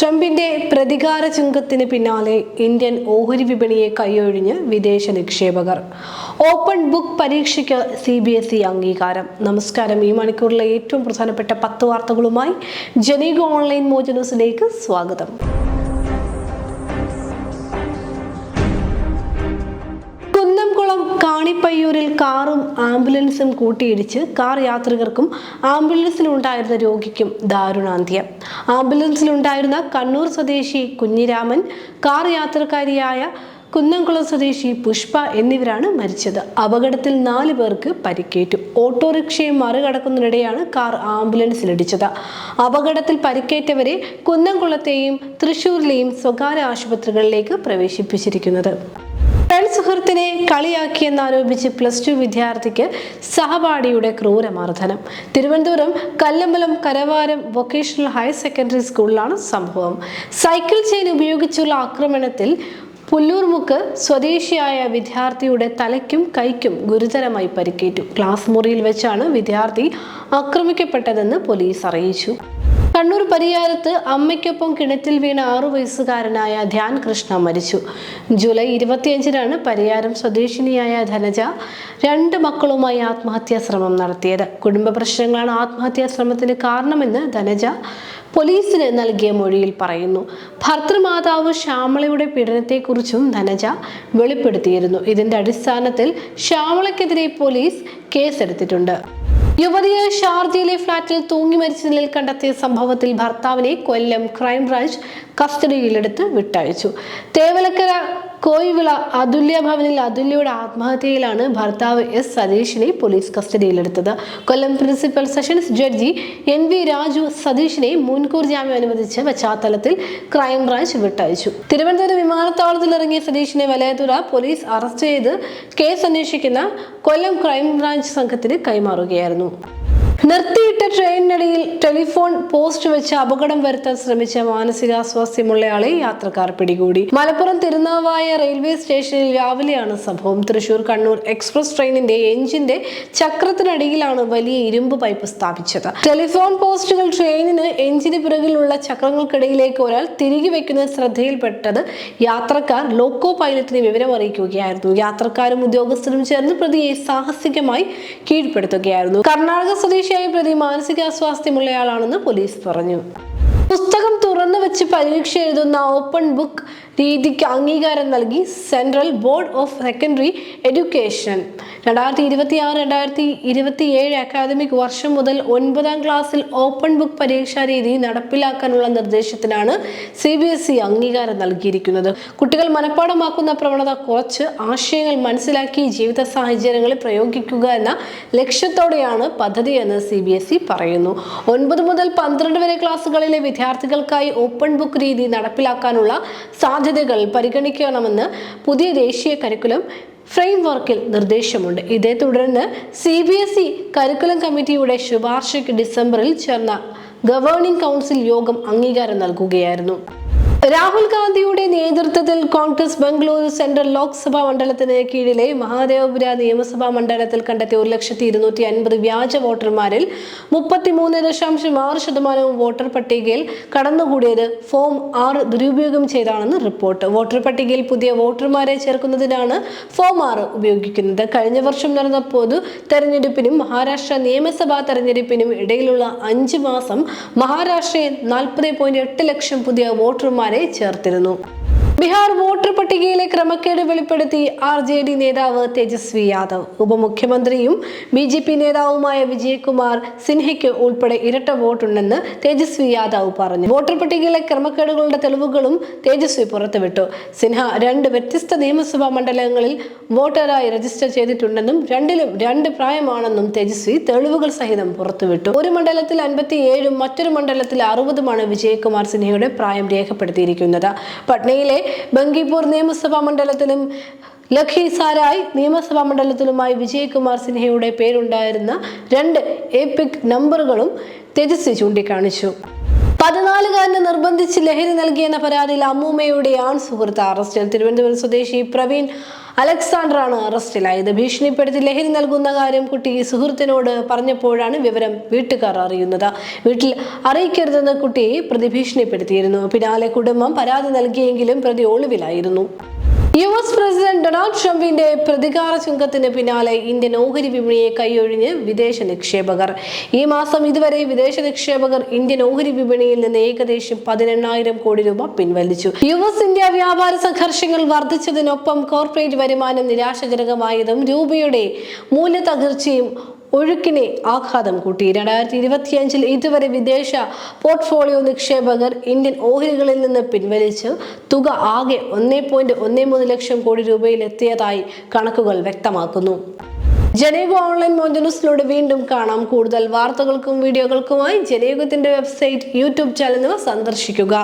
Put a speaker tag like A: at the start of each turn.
A: ട്രംപിന്റെ പ്രതികാര ചുങ്കത്തിന് പിന്നാലെ ഇന്ത്യൻ ഓഹരി വിപണിയെ കൈയൊഴിഞ്ഞ് വിദേശ നിക്ഷേപകർ. ഓപ്പൺ ബുക്ക് പരീക്ഷയ്ക്ക് സി ബി എസ് ഇ അംഗീകാരം. നമസ്കാരം. ഈ മണിക്കൂറിലെ ഏറ്റവും പ്രധാനപ്പെട്ട പത്ത് വാർത്തകളുമായി ജനീക ഓൺലൈൻ മോജ ന്യൂസിലേക്ക് സ്വാഗതം. കുന്നംകുളം കാണിപ്പയ്യൂരിൽ കാറും ആംബുലൻസും കൂട്ടിയിടിച്ച് കാർ യാത്രികർക്കും ആംബുലൻസിലുണ്ടായിരുന്ന രോഗിക്കും ദാരുണാന്ത്യം. ആംബുലൻസിലുണ്ടായിരുന്ന കണ്ണൂർ സ്വദേശി കുഞ്ഞിരാമൻ കാർ യാത്രക്കാരിയായ കുന്നംകുളം സ്വദേശി പുഷ്പ എന്നിവരാണ് മരിച്ചത്. അപകടത്തിൽ നാല് പേർക്ക് പരിക്കേറ്റു. ഓട്ടോറിക്ഷയെ മറികടക്കുന്നതിനിടെയാണ് കാർ ആംബുലൻസിലിടിച്ചത്. അപകടത്തിൽ പരിക്കേറ്റവരെ കുന്നംകുളത്തെയും തൃശൂരിലെയും സ്വകാര്യ ആശുപത്രികളിലേക്ക് പ്രവേശിപ്പിച്ചിരിക്കുന്നത്. സുഹൃത്തിനെ കളിയാക്കിയെന്നാരോപിച്ച് പ്ലസ് ടു വിദ്യാർത്ഥിക്ക് സഹപാഠിയുടെ ക്രൂരമർദ്ദനം. Thiruvananthapuram Kallambalam Karavaram vocational higher secondary സ്കൂളിലാണ് സംഭവം. സൈക്കിൾ ചെയിൻ ഉപയോഗിച്ചുള്ള ആക്രമണത്തിൽ പുല്ലൂർമുക്ക് സ്വദേശിയായ വിദ്യാർത്ഥിയുടെ തലയ്ക്കും കൈക്കും ഗുരുതരമായി പരിക്കേറ്റു. ക്ലാസ് മുറിയിൽ വെച്ചാണ് വിദ്യാർത്ഥി ആക്രമിക്കപ്പെട്ടതെന്ന് പോലീസ് അറിയിച്ചു. കണ്ണൂർ പരിയാരത്ത് അമ്മയ്ക്കൊപ്പം കിണറ്റിൽ വീണ ആറു വയസ്സുകാരനായ ധ്യാൻ കൃഷ്ണ മരിച്ചു. ജൂലൈ ഇരുപത്തിയഞ്ചിനാണ് പരിയാരം സ്വദേശിനിയായ ധനജ രണ്ട് മക്കളുമായി ആത്മഹത്യാ ശ്രമം നടത്തിയത്. കുടുംബ പ്രശ്നങ്ങളാണ് ആത്മഹത്യാ ശ്രമത്തിന് കാരണമെന്ന് ധനജ പോലീസിന് നൽകിയ മൊഴിയിൽ പറയുന്നു. ഭർത്തൃമാതാവ് ശ്യാമളയുടെ പീഡനത്തെക്കുറിച്ചും ധനജ വെളിപ്പെടുത്തിയിരുന്നു. ഇതിന്റെ അടിസ്ഥാനത്തിൽ ശ്യാമളയ്ക്കെതിരെ പോലീസ് കേസെടുത്തിട്ടുണ്ട്. യുവതിയെ ഷാർജയിലെ ഫ്ളാറ്റിൽ തൂങ്ങി മരിച്ച നിലയിൽ കണ്ടെത്തിയ സംഭവത്തിൽ ഭർത്താവിനെ കൊല്ലം ക്രൈംബ്രാഞ്ച് കസ്റ്റഡിയിലെടുത്ത് വിട്ടയച്ചു. തേവലക്കര കോയിവിള അതുല്യ ഭവനിൽ അതുല്യയുടെ ആത്മഹത്യയിലാണ് ഭർത്താവ് എസ് സതീഷിനെ പോലീസ് കസ്റ്റഡിയിലെടുത്തത്. Kollam principal sessions judge N V Raju സതീഷിനെ മുൻകൂർ ജാമ്യം അനുവദിച്ച പശ്ചാത്തലത്തിൽ ക്രൈംബ്രാഞ്ച് വിട്ടയച്ചു. തിരുവനന്തപുരം വിമാനത്താവളത്തിൽ ഇറങ്ങിയ സതീഷിനെ വലയതുറ പോലീസ് അറസ്റ്റ് ചെയ്ത് കേസ് അന്വേഷിക്കുന്ന കൊല്ലം ക്രൈംബ്രാഞ്ച് സംഘത്തിന് കൈമാറുകയായിരുന്നു. നിർത്തിയിട്ട ട്രെയിനിനിടയിൽ ടെലിഫോൺ പോസ്റ്റ് വെച്ച് അപകടം വരുത്താൻ ശ്രമിച്ച മാനസികാസ്വാസ്ഥ്യമുള്ളയാളെ യാത്രക്കാർ പിടികൂടി. മലപ്പുറം തിരുനാവായ റെയിൽവേ സ്റ്റേഷനിൽ രാവിലെയാണ് സംഭവം. തൃശൂർ കണ്ണൂർ എക്സ്പ്രസ് ട്രെയിനിന്റെ എഞ്ചിന്റെ ചക്രത്തിനടിയിലാണ് വലിയ ഇരുമ്പ് പൈപ്പ് സ്ഥാപിച്ചത്. ടെലിഫോൺ പോസ്റ്റുകൾ ട്രെയിനിന് എഞ്ചിന് പിറകിലുള്ള ചക്രങ്ങൾക്കിടയിലേക്ക് ഒരാൾ തിരികെ വെക്കുന്ന ശ്രദ്ധയിൽപ്പെട്ടത് യാത്രക്കാർ ലോക്കോ പൈലറ്റിനെ വിവരം അറിയിക്കുകയായിരുന്നു. യാത്രക്കാരും ഉദ്യോഗസ്ഥരും ചേർന്ന് പ്രതിയെ സാഹസികമായി കീഴ്പ്പെടുത്തുകയായിരുന്നു. കർണാടക സ്വദേശിയായ പ്രതി മാനസികാസ്വാസ്ഥ്യമുള്ളയാളാണെന്ന് പോലീസ് പറഞ്ഞു. പുസ്തകം തുറന്നു വെച്ച് പരീക്ഷ എഴുതുന്ന ഓപ്പൺ ബുക്ക് രീതിക്ക് അംഗീകാരം നൽകി central board of secondary education രണ്ടായിരത്തി ഇരുപത്തി ആറ് രണ്ടായിരത്തി ഇരുപത്തി ഏഴ് അക്കാദമിക് വർഷം മുതൽ ഒൻപതാം ക്ലാസ്സിൽ ഓപ്പൺ ബുക്ക് പരീക്ഷാ രീതി നടപ്പിലാക്കാനുള്ള നിർദ്ദേശത്തിനാണ് സി ബി എസ് ഇ അംഗീകാരം നൽകിയിരിക്കുന്നത്. കുട്ടികൾ മനഃപ്പാടമാക്കുന്ന പ്രവണത കുറച്ച് ആശയങ്ങൾ മനസ്സിലാക്കി ജീവിത സാഹചര്യങ്ങളിൽ പ്രയോഗിക്കുക എന്ന ലക്ഷ്യത്തോടെയാണ് പദ്ധതിയെന്ന് സി ബി എസ് ഇ പറയുന്നു. ഒൻപത് മുതൽ പന്ത്രണ്ട് വരെ ക്ലാസ്സുകളിലെ വിദ്യാർത്ഥികൾക്കായി ഓപ്പൺ ബുക്ക് രീതി നടപ്പിലാക്കാനുള്ള സാധ്യതകൾ പരിഗണിക്കണമെന്ന് പുതിയ ദേശീയ കരിക്കുലം ഫ്രെയിംവർക്കിൽ നിർദ്ദേശമുണ്ട്. ഇതേ തുടർന്ന് C B S E curriculum committee ശുപാർശയ്ക്ക് ഡിസംബറിൽ ചേർന്ന ഗവേണിംഗ് കൗൺസിൽ യോഗം അംഗീകാരം നൽകുകയായിരുന്നു. രാഹുൽ ഗാന്ധിയുടെ നേതൃത്വത്തിൽ കോൺഗ്രസ് ബംഗളൂരു സെൻട്രൽ ലോക്സഭാ മണ്ഡലത്തിന് കീഴിലെ മഹാദേവപുര നിയമസഭാ മണ്ഡലത്തിൽ കണ്ടെത്തിയ ഒരു ലക്ഷത്തി ഇരുന്നൂറ്റി അൻപത് വ്യാജ വോട്ടർമാരിൽ മുപ്പത്തിമൂന്ന് ദശാംശം ആറ് ശതമാനവും വോട്ടർ പട്ടികയിൽ കടന്നുകൂടിയത് ഫോം ആറ് ദുരുപയോഗം ചെയ്താണെന്ന് റിപ്പോർട്ട്. വോട്ടർ പട്ടികയിൽ പുതിയ വോട്ടർമാരെ ചേർക്കുന്നതിനാണ് ഫോം ആറ് ഉപയോഗിക്കുന്നത്. കഴിഞ്ഞ വർഷം നടന്ന പൊതു തെരഞ്ഞെടുപ്പിനും മഹാരാഷ്ട്ര നിയമസഭാ തെരഞ്ഞെടുപ്പിനും ഇടയിലുള്ള അഞ്ച് മാസം മഹാരാഷ്ട്രയിൽ നാൽപ്പത് ലക്ഷം പുതിയ വോട്ടർമാരെ ചേർത്തിരുന്നു. ബീഹാർ വോട്ടർ പട്ടികയിലെ ക്രമക്കേട് വെളിപ്പെടുത്തി ആർ ജെ ഡി നേതാവ് തേജസ്വി യാദവ്. ഉപമുഖ്യമന്ത്രിയും ബി ജെ പി നേതാവുമായ വിജയകുമാർ സിൻഹയ്ക്ക് ഉൾപ്പെടെ ഇരട്ട വോട്ടുണ്ടെന്ന് തേജസ്വി യാദവ് പറഞ്ഞു. വോട്ടർ പട്ടികയിലെ ക്രമക്കേടുകളുടെ തെളിവുകളും തേജസ്വി പുറത്തുവിട്ടു. സിൻഹ രണ്ട് വ്യത്യസ്ത നിയമസഭാ മണ്ഡലങ്ങളിൽ വോട്ടറായി രജിസ്റ്റർ ചെയ്തിട്ടുണ്ടെന്നും രണ്ടിലും രണ്ട് പ്രായമാണെന്നും തേജസ്വി തെളിവുകൾ സഹിതം പുറത്തുവിട്ടു. ഒരു മണ്ഡലത്തിൽ അൻപത്തി ഏഴും മറ്റൊരു മണ്ഡലത്തിൽ അറുപതുമാണ് വിജയകുമാർ സിൻഹയുടെ പ്രായം രേഖപ്പെടുത്തിയിരിക്കുന്നത്. പട്നയിലെ ബങ്കിപൂർ നിയമസഭാ മണ്ഡലത്തിലും ലഖീസാരായ് നിയമസഭാ മണ്ഡലത്തിലുമായി വിജയകുമാർ സിൻഹയുടെ പേരുണ്ടായിരുന്ന രണ്ട് എപിക് നമ്പറുകളും തേജസ്വി ചൂണ്ടിക്കാണിച്ചു. പതിനാലുകാരന് നിർബന്ധിച്ച് ലഹരി നൽകിയെന്ന പരാതിയിൽ അമ്മൂമ്മയുടെ ആൺ സുഹൃത്ത്. അറസ്റ്റിൽ തിരുവനന്തപുരം സ്വദേശി പ്രവീൺ അലക്സാണ്ടറാണ് അറസ്റ്റിലായത്. ഭീഷണിപ്പെടുത്തി ലഹരി നൽകുന്ന കാര്യം കുട്ടി സുഹൃത്തിനോട് പറഞ്ഞപ്പോഴാണ് വിവരം വീട്ടുകാർ അറിയുന്നത്. വീട്ടിൽ അറിയിക്കരുതെന്ന് കുട്ടിയെ പ്രതി ഭീഷണിപ്പെടുത്തിയിരുന്നു. പിന്നാലെ കുടുംബം പരാതി നൽകിയെങ്കിലും പ്രതി ഒളിവിലായിരുന്നു. യു എസ് പ്രസിഡന്റ് ഡൊണാൾഡ് ട്രംപിന്റെ പ്രതികാര ചുങ്കത്തിന് പിന്നാലെ ഇന്ത്യൻ ഓഹരി വിപണിയെ കൈയൊഴിഞ്ഞ് വിദേശ നിക്ഷേപകർ. ഈ മാസം ഇതുവരെ വിദേശ നിക്ഷേപകർ ഇന്ത്യൻ ഓഹരി വിപണിയിൽ നിന്ന് ഏകദേശം പതിനെണ്ണായിരം കോടി രൂപ പിൻവലിച്ചു. യു എസ് ഇന്ത്യ വ്യാപാര സംഘർഷങ്ങൾ വർദ്ധിച്ചതിനൊപ്പം കോർപ്പറേറ്റ് വരുമാനം നിരാശജനകമായതും രൂപയുടെ മൂല്യത്തകർച്ചയും ഒഴുക്കിനെ ആഘാതം കൂട്ടി. രണ്ടായിരത്തി ഇരുപത്തിയഞ്ചിൽ ഇതുവരെ വിദേശ പോർട്ട്ഫോളിയോ നിക്ഷേപകർ ഇന്ത്യൻ ഓഹരികളിൽ നിന്ന് പിൻവലിച്ച് തുക ആകെ ഒന്നേ പോയിന്റ് ഒന്നേ മൂന്ന് ലക്ഷം കോടി രൂപയിൽ എത്തിയതായി കണക്കുകൾ വ്യക്തമാക്കുന്നു. ജനയുഗ ഓൺലൈൻ മോജനൂസിലൂടെ വീണ്ടും കാണാം. കൂടുതൽ വാർത്തകൾക്കും വീഡിയോകൾക്കുമായി ജനയുഗത്തിന്റെ വെബ്സൈറ്റ് യൂട്യൂബ് ചാനൽ സന്ദർശിക്കുക.